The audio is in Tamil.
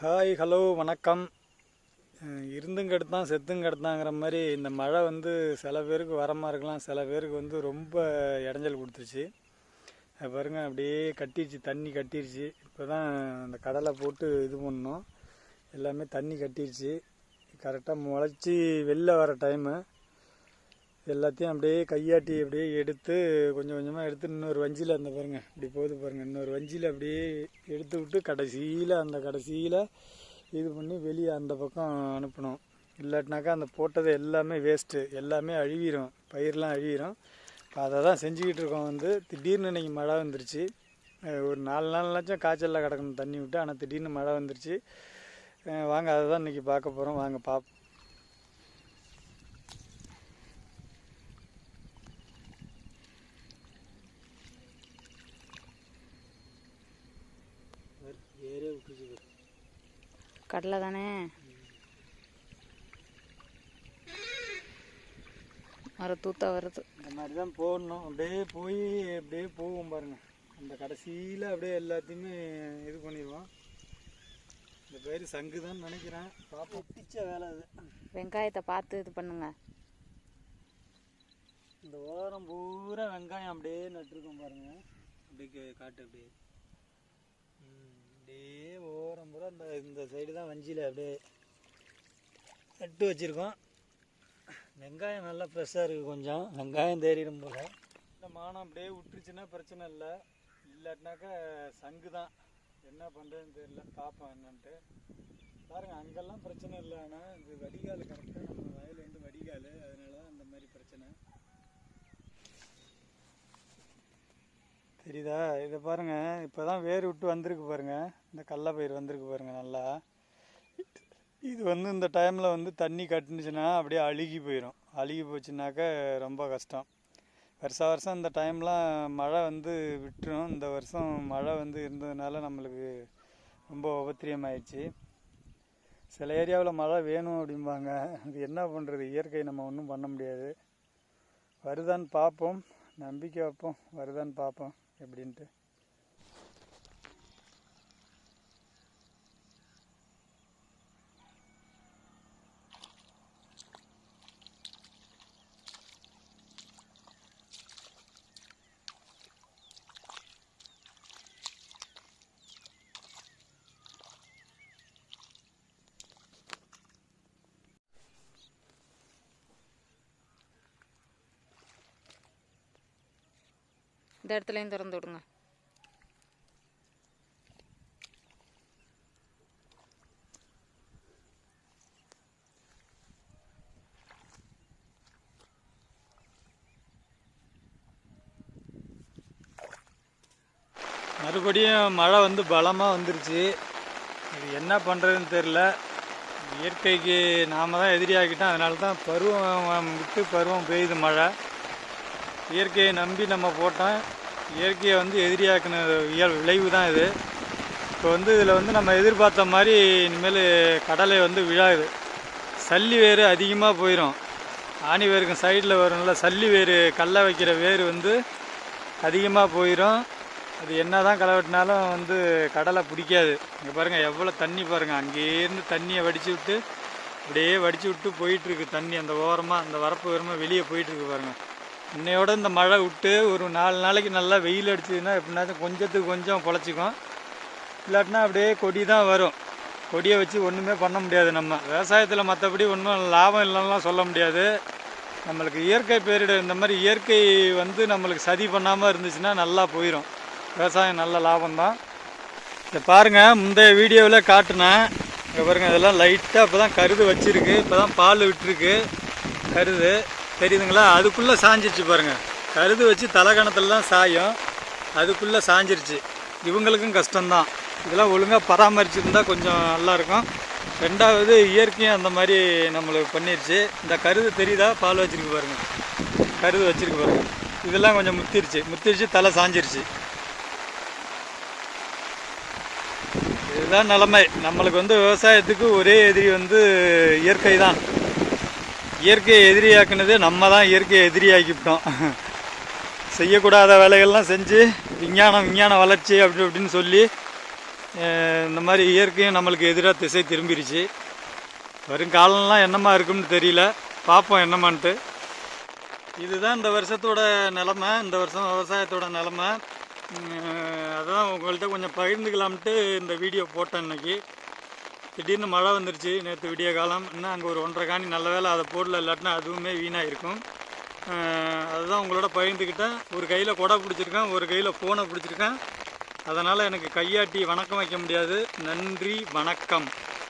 ஹாய் ஹலோ வணக்கம். இருந்தும் கெடுத்தான் செத்தும் கெடுத்தாங்கிற மாதிரி இந்த மழை வந்து சில பேருக்கு வரமாக இருக்கலாம். சில பேருக்கு வந்து ரொம்ப இடைஞ்சல் கொடுத்துருச்சு. பாருங்க அப்படியே கட்டிருச்சு தண்ணி கட்டிருச்சு. இப்போ தான் அந்த கடலை போட்டு இது பண்ணோம். எல்லாமே தண்ணி கட்டிருச்சு. கரெக்டாக முளைச்சி வெளில வர டைமு எல்லாத்தையும் அப்படியே கையாட்டி அப்படியே எடுத்து கொஞ்சம் கொஞ்சமாக எடுத்து இன்னொரு வஞ்சியில் அந்த பாருங்க இப்படி போகுது பாருங்கள் இன்னொரு வஞ்சியில் அப்படியே எடுத்து விட்டு கடைசியில் அந்த கடைசியில் இது பண்ணி வெளியே அந்த பக்கம் அனுப்பணும். இல்லாட்டினாக்கா அந்த போட்டது எல்லாமே வேஸ்ட்டு எல்லாமே அழுகிரும் பயிரெலாம் அழுகிரும் இப்போ அதை தான் செஞ்சுக்கிட்டு இருக்கோம் வந்து. திடீர்னு இன்னைக்கு மழை வந்துருச்சு. ஒரு நாலு நாள்னாச்சும் காய்ச்சலில் கிடக்கணும் தண்ணி விட்டு. ஆனால் திடீர்னு மழை வந்துருச்சு. வாங்க அதை தான் இன்றைக்கி பார்க்க போகிறோம் வாங்க பாப் கடலை தானே மர தூத்தா வருது. இந்த மாதிரி தான் போடணும். அப்படியே போய் அப்படியே போவோம் பாருங்க. அந்த கடைசியில் அப்படியே எல்லாத்தையுமே இது பண்ணிடுவோம். இந்த பேர் சங்கு தான் நினைக்கிறேன். பாப்பா பிச்ச வேலை அது. வெங்காயத்தை பார்த்து இது பண்ணுங்க. இந்த ஓரம் பூரா வெங்காயம் அப்படியே நட்டுருக்கோம் பாருங்க. அப்படியே காட்டு அப்படியே. அப்படியே ஓரம் பூரா இந்த இந்த சைடு தான் வஞ்சியில் அப்படியே நட்டு வச்சுருக்கோம். வெங்காயம் நல்லா ஃப்ரெஷ்ஷாக இருக்குது கொஞ்சம். வெங்காயம் தேறிடும் போல். இந்த மானம் அப்படியே விட்டுருச்சுன்னா பிரச்சனை இல்லை. இல்லாட்டினாக்கா சங்கு தான். என்ன பண்ணுறதுன்னு தெரியல. பார்ப்போம் என்னன்ட்டு. பாருங்கள் அங்கெல்லாம் பிரச்சனை இல்லை. ஆனால் இது வடிகால் கரெக்டாக நம்ம வயல் வந்து வடிகால். அதனால தான் அந்த மாதிரி பிரச்சனை. தெரியுதா? இதை பாருங்கள் இப்போ தான் வேர் விட்டு வந்திருக்கு பாருங்கள் இந்த கடல பயிர் வந்திருக்கு பாருங்கள் நல்லா. இது வந்து இந்த டைமில் வந்து தண்ணி கட்டுனுச்சுன்னா அப்படியே அழுகி போயிடும் அழுகி போச்சுனாக்கா ரொம்ப கஷ்டம். வருஷா வருஷம் இந்த டைம்லாம் மழை வந்து விட்டுரும். இந்த வருஷம் மழை வந்து இருந்ததுனால நம்மளுக்கு ரொம்ப உபத்திரியமாயிடுச்சு சில ஏரியாவில் மழை வேணும் அப்படிம்பாங்க. அது என்ன பண்ணுறது இயற்கை நம்ம ஒன்றும் பண்ண முடியாது. வருதான்னு பார்ப்போம். நம்பிக்கை வைப்போம் வருதான்னு பார்ப்போம் எப்படின்ட்டு. இந்த இடத்துலையும் திறந்து விடுங்க. மறுபடியும் மழை வந்து பலமாக வந்துருச்சு. இது என்ன பண்ணுறதுன்னு தெரில இயற்கைக்கு நாம் தான் எதிரியாக்கிட்டோம். அதனால தான் பருவம் விட்டு பருவம் பெய்யுது மழை. இயற்கையை நம்பி நம்ம போட்டோம். இயற்கையை வந்து எதிரியாக்கின இயல் விளைவு தான் இது. இப்போ வந்து இதில் வந்து நம்ம எதிர்பார்த்த மாதிரி இனிமேல் கடலை வந்து விழாது. சல்லி வேறு அதிகமாக போயிடும் ஆணி வேருக்கு சைடில் வரும்ல சல்லி வேறு கல்லை வைக்கிற வேர் வந்து அதிகமாக போயிடும் அது என்ன தான் களை வெட்டினாலும் வந்து கடலை பிடிக்காது. இங்கே பாருங்கள் எவ்வளோ தண்ணி பாருங்கள் அங்கேருந்து தண்ணியை வடித்து விட்டு அப்படியே வடித்து விட்டு போயிட்டுருக்கு தண்ணி. அந்த ஓரமாக அந்த வரப்பு ஓரமாக வெளியே போயிட்டுருக்கு பாருங்கள் இன்னையோட இந்த மழை விட்டு ஒரு நாலு நாளைக்கு நல்லா வெயில் அடிச்சதுன்னா எப்படின்னாச்சும் கொஞ்சத்துக்கு கொஞ்சம் பொழைச்சிக்கும் இல்லாட்டினா அப்படியே கொடி தான் வரும். கொடியை வச்சு ஒன்றுமே பண்ண முடியாது நம்ம. விவசாயத்தில் மற்றபடி ஒன்றும் லாபம் இல்லைன்னா சொல்ல முடியாது. நம்மளுக்கு இயற்கை பேரிடர் இந்த மாதிரி இயற்கை வந்து நம்மளுக்கு சதி பண்ணாமல் இருந்துச்சுன்னா நல்லா போயிடும் விவசாயம் நல்ல லாபம் தான் இதை பாருங்கள் முந்தைய வீடியோவில் காட்டினேன். இங்கே பாருங்கள் இதெல்லாம் லைட்டாக இப்போ தான் கருது வச்சிருக்கு. இப்போ தான் பால் விட்டுருக்கு. கருது. தெரியுதுங்களா? அதுக்குள்ளே சாஞ்சிருச்சு பாருங்கள் கருது வச்சு தலைகணத்துலலாம் சாயும். அதுக்குள்ளே சாஞ்சிருச்சு. இவங்களுக்கும் கஷ்டம்தான். இதெல்லாம் ஒழுங்காக பராமரிச்சிருந்தா கொஞ்சம் நல்லாயிருக்கும். ரெண்டாவது இயற்கையும் அந்த மாதிரி நம்மளுக்கு பண்ணிருச்சு. இந்த கருது தெரியுதா? பால் வச்சுருக்கு பாருங்கள் கருது வச்சிருக்கு பாருங்க. இதெல்லாம் கொஞ்சம் முத்திருச்சு. முத்திருச்சு தலை சாஞ்சிருச்சு. இதுதான் நிலைமை. நம்மளுக்கு வந்து விவசாயத்துக்கு ஒரே எதிரி வந்து இயற்கை தான் இயற்கையை எதிரியாக்குனது நம்ம தான் இயற்கையை எதிரியாக்கிவிட்டோம். செய்யக்கூடாத வேலைகள்லாம் செஞ்சு விஞ்ஞானம் விஞ்ஞான வளர்ச்சி அப்படி இப்படின்னு சொல்லி இந்த மாதிரி இயற்கையும் நம்மளுக்கு எதிராக திசை திரும்பிருச்சு. வருங்காலம்லாம் என்னமா இருக்கும்னு தெரியல. பார்ப்போம் என்னமான்ட்டு இதுதான் இந்த வருஷத்தோட நிலமை இந்த வருஷம் விவசாயத்தோட நிலமை. அதுதான் அதான் உங்கள்கிட்ட கொஞ்சம் பகிர்ந்துக்கலாம்ட்டு இந்த வீடியோ போட்டேன் இன்னைக்கு. திடீர்னு மழை வந்துருச்சு நேற்று விடிய காலம். இன்னும் அங்கே ஒரு ஒன்றரை காணி நல்ல வேலை அதை போடல இல்லாட்டினா அதுவுமே வீணாக இருக்கும் அதுதான் உங்களோட பகிர்ந்துக்கிட்டேன். ஒரு கையில் கொடை பிடிச்சிருக்கேன் ஒரு கையில் ஃபோனை பிடிச்சிருக்கேன். அதனால் எனக்கு கையாட்டி வணக்கம் வைக்க முடியாது. நன்றி வணக்கம்.